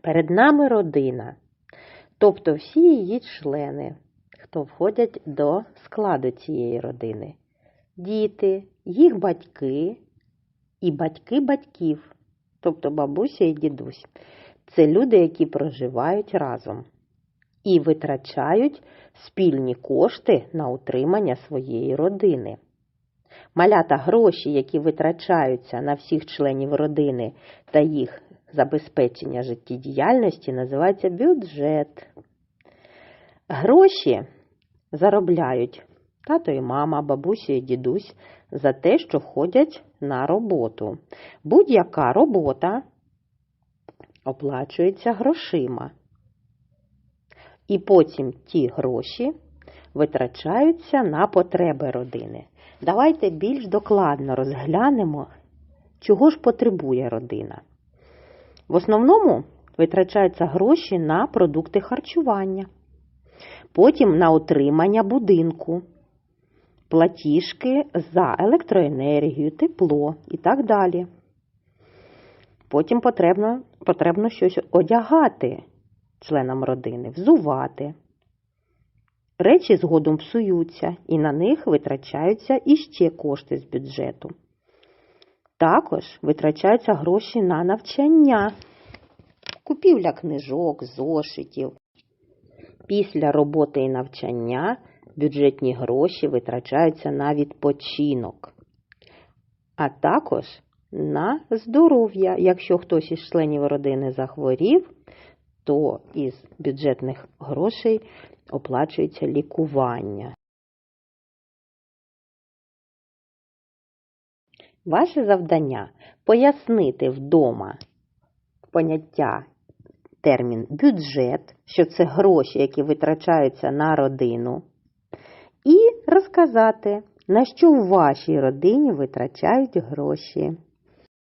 Перед нами родина, тобто всі її члени, хто входять до складу цієї родини. Діти, їх батьки і батьки батьків, тобто бабуся і дідусь. Це люди, які проживають разом і витрачають спільні кошти на утримання своєї родини. Малята гроші, які витрачаються на всіх членів родини та їх забезпечення життєдіяльності, називається бюджет. Гроші заробляють тато і мама, бабуся і дідусь за те, що ходять на роботу. Будь-яка робота оплачується грошима. І потім ті гроші витрачаються на потреби родини. Давайте більш докладно розглянемо, чого ж потребує родина. В основному витрачаються гроші на продукти харчування, потім на утримання будинку, платіжки за електроенергію, тепло і так далі. Потім потрібно, потрібно щось одягати членам родини, взувати. Речі згодом псуються, і на них витрачаються іще кошти з бюджету. Також витрачаються гроші на навчання, купівля книжок, зошитів. Після роботи і навчання бюджетні гроші витрачаються на відпочинок, а також на здоров'я. Якщо хтось із членів родини захворів, то із бюджетних грошей оплачується лікування. Ваше завдання пояснити вдома поняття термін бюджет, що це гроші, які витрачаються на родину, і розказати, на що в вашій родині витрачають гроші.